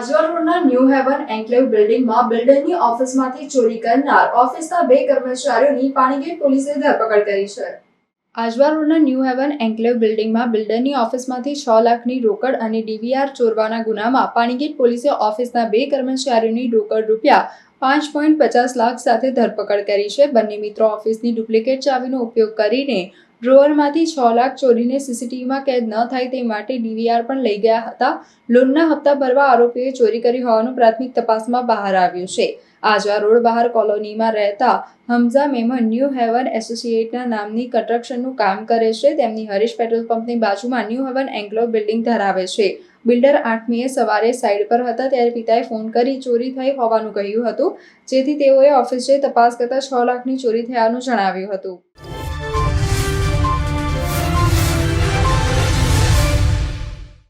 આજવા રોડના new heaven enclave બિલ્ડિંગમાં બિલ્ડરની ઓફિસમાંથી ચોરી કરનાર ઓફિસના બે કર્મચારીઓની પાણીગેટ પોલીસે ધરપકડ કરી છે. આજવા ન્યૂ હેવન એન્કલેવ બિલ્ડિંગમાં બિલ્ડરની ઓફિસમાંથી છ લાખની રોકડ અને ડીવીઆર ચોરવાના ગુનામાં પાણીગેટ પોલીસે ઓફિસના બે કર્મચારીઓની રોકડ રૂપિયા પાંચ પોઈન્ટ પચાસ લાખ સાથે ધરપકડ કરી છે. બંને મિત્રો ઓફિસની ડુપ્લિકેટ ચાવીનો ઉપયોગ કરીને ડ્રોવરમાંથી છ લાખ ચોરીને સીસીટીવીમાં કેદ ન થાય તે માટે ડીવીઆર પણ લઈ ગયા હતા. લોનના હપ્તા ભરવા આરોપીએ ચોરી કરી હોવાનું પ્રાથમિક તપાસમાં બહાર આવ્યું છે. આજવા રોડ બહાર કોલોનીમાં રહેતા હમઝા મેમન ન્યૂ હેવન એસોસિએટના નામની કન્સ્ટ્રક્શનનું કામ કરે છે. તેમની હરીશ પેટ્રોલ પંપની બાજુમાં ન્યૂ હેવન એન્કલો બિલ્ડિંગ ધરાવે છે. બિલ્ડર આઠમીએ સવારે સાઇડ પર હતા ત્યારે પિતાએ ફોન કરી ચોરી થઈ હોવાનું કહ્યું હતું. જેથી તેઓએ ઓફિસે તપાસ કરતા છ લાખની ચોરી થયાનું જણાવ્યું હતું.